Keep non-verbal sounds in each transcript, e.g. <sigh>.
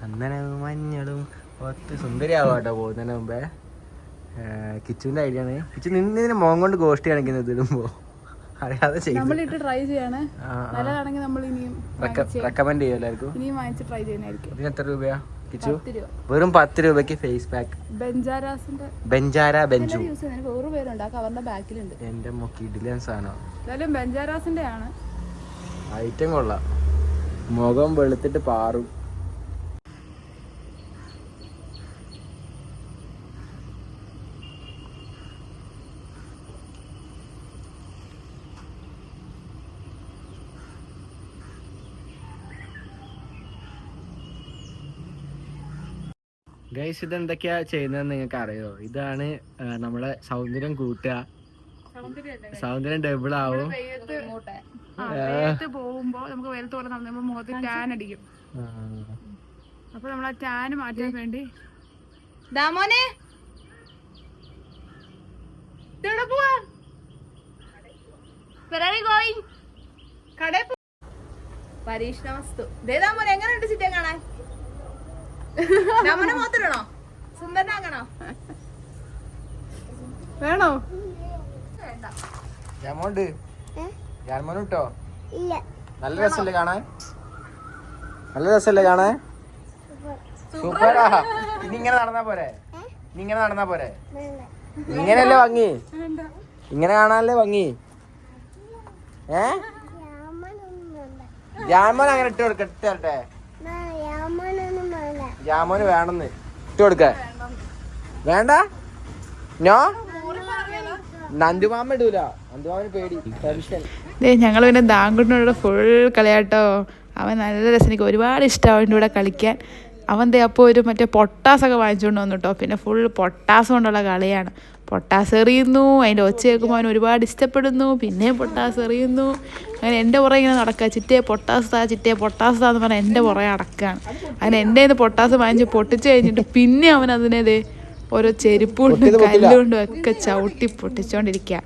ചന്ദനവും മഞ്ഞളും ഒത്ത് സുന്ദരിയാവും കേട്ടോ പോകുന്നതിന് മുമ്പേ. കിച്ചുവിന്റെ ഐഡിയ ആണ്. കിച്ചു നിന്നതിന് മോൻ കൊണ്ട് ഗോഷ്ടി കാണിക്കുന്നത് ഇതിടുമ്പോ അറിയാതെ റെക്കമെൻഡ് ചെയ്യും. എല്ലാവർക്കും. ഇതിന് എത്ര രൂപയാ കിച്ചു? വെറും പത്ത് രൂപയ്ക്ക് ഫേസ് പാക്ക് ബെഞ്ചാര ബെഞ്ചു. എന്റെ മുക്കിഡിലെ സാധനം. ഐറ്റം കൊള്ളാം. മുഖം വെളുത്തിട്ട് പാറും. ഗൈസ് ഇത് എന്തൊക്കെയാ ചെയ്യുന്നതെന്ന് നിങ്ങൾക്ക് അറിയോ ഇതാണ് നമ്മളെ സൗന്ദര്യം കൂട്ടുക. സൗന്ദര്യം ഡബിൾ ആവും. പോകുമ്പോ നമുക്ക് വെയിലത്ത് പോലെ നമ്മൾ മുഖത്ത് ടാൻ അടിക്കും. അപ്പൊ നമ്മൾ ആ ടാൻ മാറ്റാൻ വേണ്ടി. ദാമോനെ ഇതെവിടെ പോവാ? ഗോയിങ് കടയിൽ പരീക്ഷണ വസ്തു. ദേ ദാമോനെ എങ്ങനെയുണ്ട് ചിറ്റം കാണാൻ? ദാമോനെ മാത്രമാണോ? സുന്ദരനാകണോ വേണോ? ജാമോണ്ട് ജാമോൻ ഇട്ടോ നല്ല രസമല്ലേ കാണാൻ? നല്ല രസല്ലേ കാണാൻ? സൂപ്പറാ. ഇനി ഇങ്ങനെ നടന്നാ പോരെ? ഇനി ഇങ്ങനെ നടന്നാ പോരെ? ഇങ്ങനെയല്ലേ ഭംഗി? ഇങ്ങനെ കാണാനല്ലേ ഭംഗി? ഏ? ജാമോൻ അങ്ങനെ ഇട്ട് കൊടുക്കട്ടെ ജാമോന് വേണമെന്ന്. ഇട്ട് കൊടുക്ക. വേണ്ട? ഞോ നന്ദുമാമ ഇടൂല. നന്ദുമാമന് പേടി. ടെൻഷൻ. ദേ ഞങ്ങൾ പിന്നെ ദാങ്കുട്ടിനോട് ഫുൾ കളിയാട്ടോ. അവൻ നല്ല രസം. എനിക്ക് ഒരുപാട് ഇഷ്ടം അവന്റെ കൂടെ കളിക്കാൻ. അവൻ ദേ അപ്പോൾ ഒരു മറ്റേ പൊട്ടാസൊക്കെ വാങ്ങിച്ചുകൊണ്ട് വന്നു കേട്ടോ പിന്നെ ഫുൾ പൊട്ടാസ് കൊണ്ടുള്ള കളിയാണ്. പൊട്ടാസ് എറിയുന്നു അതിന്റെ ഒച്ച കേൾക്കുമ്പോൾ അവൻ ഒരുപാട് ഇഷ്ടപ്പെടുന്നു പിന്നെ പൊട്ടാസ് എറിയുന്നു. അങ്ങനെ എന്റെ പുറകെ ഇങ്ങനെ നടക്കുക. ചിറ്റേ പൊട്ടാസ് താ ചിറ്റേ പൊട്ടാസ് താന്ന് പറഞ്ഞാൽ എന്റെ പുറകെ അടക്കുകയാണ് അങ്ങനെ എന്റെ ഇന്ന് നിന്ന് പൊട്ടാസ് വാങ്ങിച്ച് പൊട്ടിച്ച് കഴിഞ്ഞിട്ട് പിന്നെ അവൻ അതിനേത് ഓരോ ചെരുപ്പ് കൊണ്ടും കല്ലുകൊണ്ടും ഒക്കെ ചവിട്ടി പൊട്ടിച്ചോണ്ടിരിക്കുക.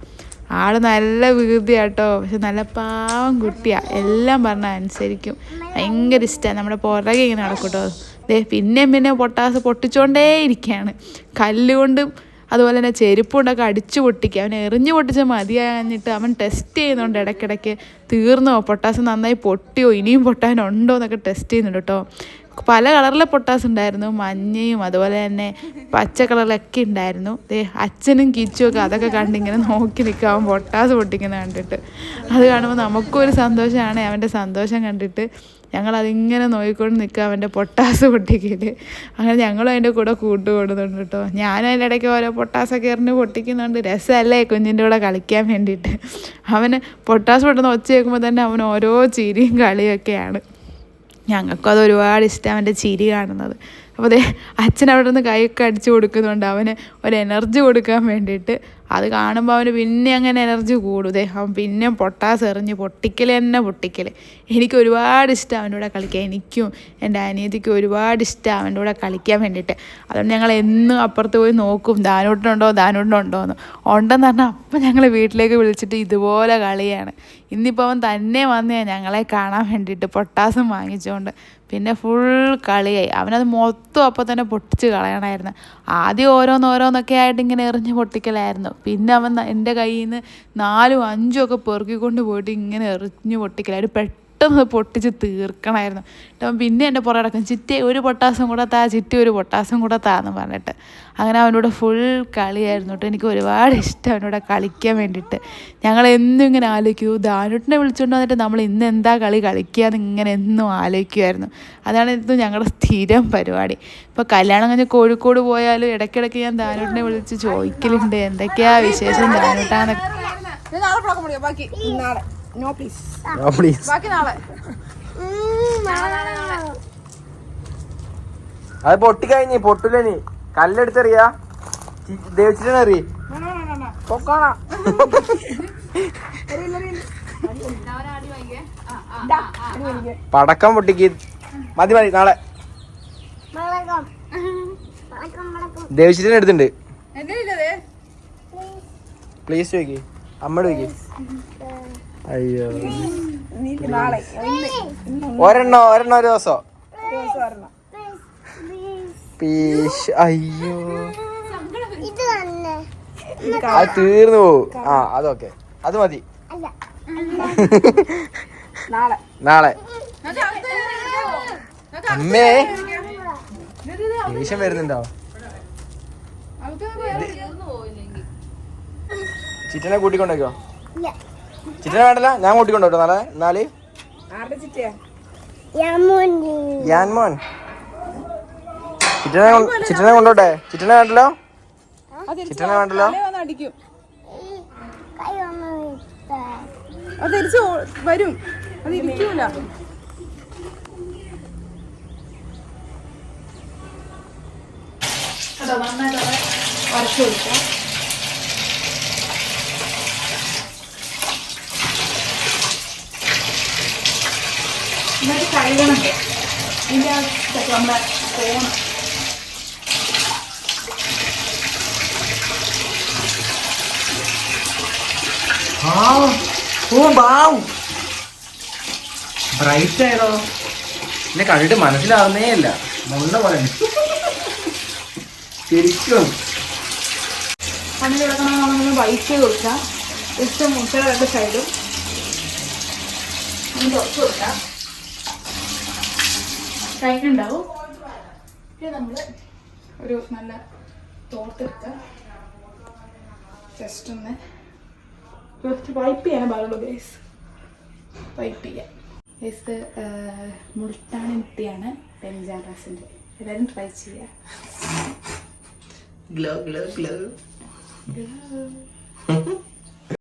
ആൾ നല്ല വികൃതിയാട്ടോ. പക്ഷെ നല്ല പാവം കുട്ടിയാ. എല്ലാം പറഞ്ഞാൽ അനുസരിക്കും. ഭയങ്കര ഇഷ്ടമാണ് നമ്മുടെ പുറകെ ഇങ്ങനെ നടക്കൂട്ടോ. കേട്ടോ ദേ പിന്നെയും പിന്നെ പൊട്ടാസ് പൊട്ടിച്ചോണ്ടേ ഇരിക്കുകയാണ് കല്ലുകൊണ്ടും അതുപോലെ തന്നെ ചെരുപ്പ് കൊണ്ടൊക്കെ അടിച്ചു പൊട്ടിക്കുക. അവൻ എറിഞ്ഞു പൊട്ടിച്ച മതിയാഞ്ഞിട്ട് അവൻ ടെസ്റ്റ് ചെയ്യുന്നുണ്ട് ഇടയ്ക്കിടയ്ക്ക്. തീർന്നോ? പൊട്ടാസ് നന്നായി പൊട്ടിയോ? ഇനിയും പൊട്ടാനുണ്ടോ എന്നൊക്കെ ടെസ്റ്റ് ചെയ്യുന്നുണ്ട് കേട്ടോ. പല കളറിലെ പൊട്ടാസ് ഉണ്ടായിരുന്നു. മഞ്ഞയും അതുപോലെ തന്നെ പച്ച കളറിലൊക്കെ ഉണ്ടായിരുന്നു. ദേ അച്ഛനും കിച്ചും ഒക്കെ അതൊക്കെ കണ്ടിങ്ങനെ നോക്കി നിൽക്കുക. അവൻ പൊട്ടാസ് പൊട്ടിക്കുന്നത് കണ്ടിട്ട്. അത് കാണുമ്പോൾ നമുക്കും ഒരു സന്തോഷമാണ്. അവന്റെ സന്തോഷം കണ്ടിട്ട് ഞങ്ങൾ അതിങ്ങനെ നോക്കിക്കൊണ്ട് നിൽക്കുക അവന്റെ പൊട്ടാസ് പൊട്ടിക്കൽ അങ്ങനെ ഞങ്ങളും അതിന്റെ കൂടെ കൂട്ടുകൊടുന്നുണ്ട് കേട്ടോ. ഞാനും അതിന്റെ ഇടയ്ക്ക് ഓരോ പൊട്ടാസൊക്കെ എറിഞ്ഞ് പൊട്ടിക്കുന്നുണ്ട്. രസമല്ലേ കുഞ്ഞിന്റെ കൂടെ കളിക്കാൻ വേണ്ടിയിട്ട്. അവന് പൊട്ടാസ് പൊട്ടുന്ന ഒച്ച കേൾക്കുമ്പോൾ തന്നെ അവൻ ഓരോ ചിരിയും കളിയൊക്കെയാണ്. ഞങ്ങൾക്കും അത് ഒരുപാട് ഇഷ്ടം അവന്റെ ചിരി കാണുന്നത്. അപ്പോൾ അതെ അച്ഛൻ അവിടെ നിന്ന് കൈയൊക്കെ അടിച്ചു കൊടുക്കുന്നുണ്ട്. അവന് ഒരു എനർജി കൊടുക്കാൻ വേണ്ടിയിട്ട് അത് കാണുമ്പോൾ അവന് പിന്നെ അങ്ങനെ എനർജി കൂടും. ദേ അവൻ പിന്നെ പൊട്ടാസ് എറിഞ്ഞ് പൊട്ടിക്കൽ തന്നെ പൊട്ടിക്കൽ എനിക്ക് ഒരുപാട് ഇഷ്ടം അവന്റെ കൂടെ കളിക്കാൻ. എനിക്കും എന്റെ അനിയത്തിക്കും ഒരുപാട് ഇഷ്ടം അവന്റെ കൂടെ കളിക്കാൻ വേണ്ടിയിട്ട്. അതുകൊണ്ട് ഞങ്ങൾ എന്നും അപ്പുറത്ത് പോയി നോക്കും. ദാനോട്ടിനുണ്ടോ? ദാനോട്ടിനുണ്ടോ എന്ന്. ഉണ്ടെന്ന് പറഞ്ഞാൽ അപ്പം ഞങ്ങൾ വീട്ടിലേക്ക് വിളിച്ചിട്ട് ഇതുപോലെ കളിയാണ്. ഇന്നിപ്പോൾ അവൻ തന്നെ വന്ന് ഞങ്ങളെ കാണാൻ വേണ്ടിയിട്ട് പൊട്ടാസും വാങ്ങിച്ചുകൊണ്ട് പിന്നെ ഫുൾ കളിയായി. അവനത് മൊത്തം അപ്പോൾ തന്നെ പൊട്ടിച്ച് കളയണമായിരുന്നു ആദ്യം ഓരോന്നോരോന്നൊക്കെ ആയിട്ട് ഇങ്ങനെ എറിഞ്ഞ് പൊട്ടിക്കലായിരുന്നു. പിന്നെ അവൻ എന്റെ കയ്യിൽ നിന്ന് നാലും അഞ്ചും ഒക്കെ പെറുക്കിക്കൊണ്ട് പോയിട്ട് ഇങ്ങനെ എറിഞ്ഞ് പൊട്ടിക്കലായിരുന്നു പെട്ടെന്ന് അത് പൊട്ടിച്ച് തീർക്കണമായിരുന്നു. അപ്പം പിന്നെ എന്റെ പുറകെ കിടക്കും ചിറ്റി ഒരു പൊട്ടാസം കൂടെ താ ചിറ്റി ഒരു പൊട്ടാസം കൂടെ താ എന്ന് പറഞ്ഞിട്ട്. അങ്ങനെ അവനോട് ഫുൾ കളിയായിരുന്നു കേട്ടോ എനിക്ക് ഒരുപാട് ഇഷ്ടം അവനോട് കളിക്കാൻ വേണ്ടിയിട്ട്. ഞങ്ങൾ എന്നും ഇങ്ങനെ ആലോചിക്കൂ ദാനുട്ടിനെ വിളിച്ചുകൊണ്ട് വന്നിട്ട് നമ്മൾ ഇന്ന് എന്താ കളി കളിക്കുക എന്ന് ഇങ്ങനെ എന്നും ആലോചിക്കുമായിരുന്നു അതാണ് ഇത് ഞങ്ങളുടെ സ്ഥിരം പരിപാടി. ഇപ്പോൾ കല്യാണം കഴിഞ്ഞ് കോഴിക്കോട് പോയാലും ഇടയ്ക്കിടയ്ക്ക് ഞാൻ ദാനുട്ടിനെ വിളിച്ച് ചോദിക്കലുണ്ട് എന്തൊക്കെയാ വിശേഷം ദാനുട്ടാന്നൊക്കെ. നോ പ്ലീസ് നോ പ്ലീസ് ബാക്കി നാളെ. അത് പൊട്ടിക്കഴിഞ്ഞി പൊട്ടില്ലനി കല്ലെടുത്തെറിയാ. ദേവിച്ചിട്ടെറി പൊക്കോണ പടക്കം പൊട്ടിക്ക്. മതി മതി നാളെ. ദേവിച്ചിട്ട് എടുത്തിട്ടുണ്ട് പ്ലീസ് ചോദിക്കേ അമ്മയോട് ചോദിക്കേ അയ്യോ. ഒരെണ്ണോ ഒരെണ്ണോ ഒരു ദിവസം? ദിവസം വരണം പീശ് അയ്യോ. അത് തീർന്നു പോവും. ആ അതൊക്കെ അത് മതി. നാളെ. നാളെ അമ്മേ. ദേഷ്യം വരുന്നുണ്ടോ? ചിറ്റനെ കൂട്ടിക്കൊണ്ടേക്കോ? ചിറ്റനെ വേണ്ടല്ല? ഞാൻ കൂട്ടിക്കൊണ്ടോ നാളെ നാല് ആരുടെ ചിറ്റയാ? യാൻ മോൻ ചിറ്റനെ ചിറ്റനെ കൊണ്ടോട്ടെ. ചിറ്റനെ വേണ്ടല്ലോ? ചിറ്റനെ വേണ്ടല്ലോ? അത് തിരിച്ചു വരും. അത് ഇരിക്കൂല. വരച്ചു കൊടുക്കാം കഴുകണം. ഇതിന്റെ ആ നമ്മുടെ ഓ ബ്രൈറ്റ് ആയതോ? എന്നെ കണ്ടിട്ട് മനസ്സിലാവുന്നേ ഇല്ല. മുള്ള പോലെ. ഉണ്ട്. ശരിക്കും. പണി കിടക്കണം നമ്മൾ വൈറ്റ് ചെയ്ത് കൊടുക്കാം. ജസ്റ്റ് മുട്ടയുടെ രണ്ട് സൈഡും കൊടുക്കാം. തുറച്ച് കൊടുക്കാം ഉണ്ടാവും പിന്നെ നമ്മൾ ഒരു നല്ല തോർത്തെടുക്കുക ജസ്റ്റ് ഒന്ന് ജസ്റ്റ് വൈപ്പ് ചെയ്യാൻ പാടുള്ളൂ ഗൈസ് വൈപ്പ് ചെയ്യാം. ഗൈസ് മുൾട്ടാണ് മുട്ടിയാണ് പെൻജാറാസിന്റെ എല്ലാവരും ട്രൈ ചെയ്യുക ഗ്ലോ ഗ്ലോ ഗ്ലോ <laughs>